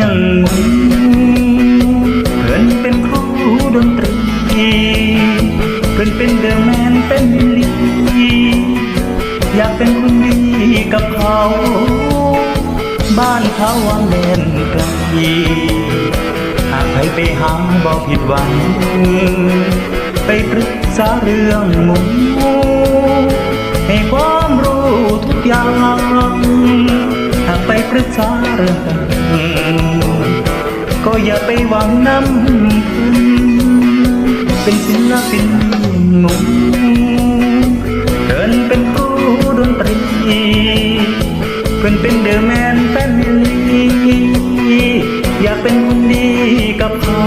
ยังงงเพื่อนเป็นครูดนตรี เพื่อนเป็นเดอะแมนเป็นลีอยากเป็นคนดีกับเขา บ้านเขาวังเด่นไกลหากใครไปหาบอกผิดหวัง ไปปรึกษาเรื่องมุมให้ความรู้ทุกอย่างหากไปปรึกษาเรื่อง ก็อย่าไปหวังน้ำพึ่งเป็นศิลปินหนุ่มเดินเป็นครูดนตรีเพื่อนเป็นเดอะแมนแฟมิลี่อยากเป็นคนดีกับเขา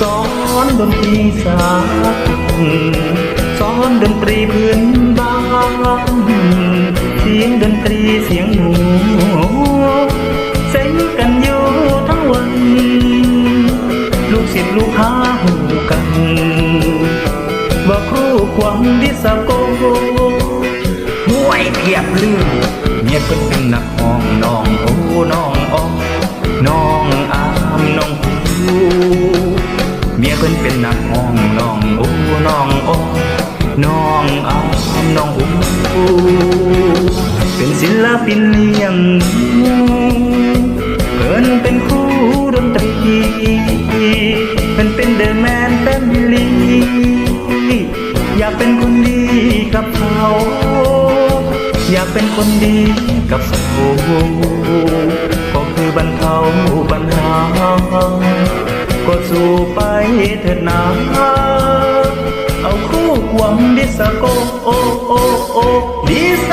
สอนดนตรีสากสอนดนตรีพื้นบ้านเสียงดนตรีเสียงหมูเซ็ง เลืมเมียเพิ่นเป็นนักห้องน้องโอ้น้องอ้อน้องอามน้องหูเมียเพิ่นเป็นนักห้องน้องโอ้น้องอ้อน้องอามน้องหูเป็นศิลปินเลี้ยงเพิ่นเป็นครูดนตรีเพิ่นเป็นเดอะแมนแฟมิลี่อยากเป็นคนดีกับเขา อยากเป็นคนดีกับสังคมก็คือบรรเทาปัญหา ก็สู้ไปเถิดนาเอาคู่ความดิสโกโอโอโอดีไซ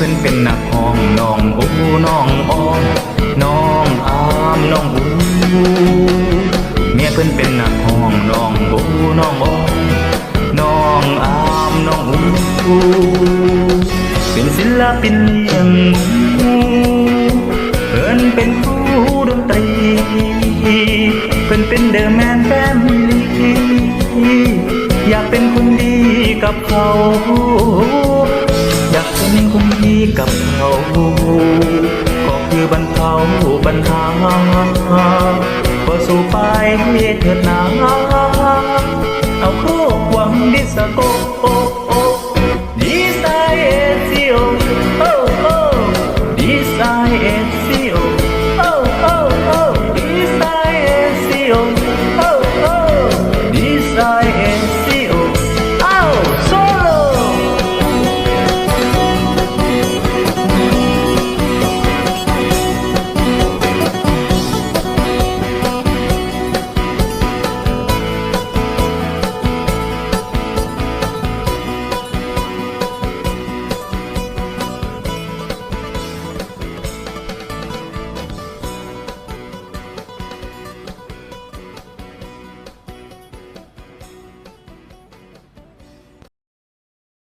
เพิ่นเป็นนักห้องน้องโอ้น้องอ้อมน้องอามน้องอูเมียเพิ่นเป็นนักห้องน้องโอ้น้องอ้อมน้องอามน้องอูเป็นศิลปินเลี้ยงหมูเพิ่นเป็นครูดนตรีเพิ่นเป็นเดอะแมนแฟมิลี่อยากเป็นคนดีกับเขา คนดีกับเขาก็คือบรรเทาปัญหาก็สู่ไปเถิดนาเอาโคกหวังดิสโก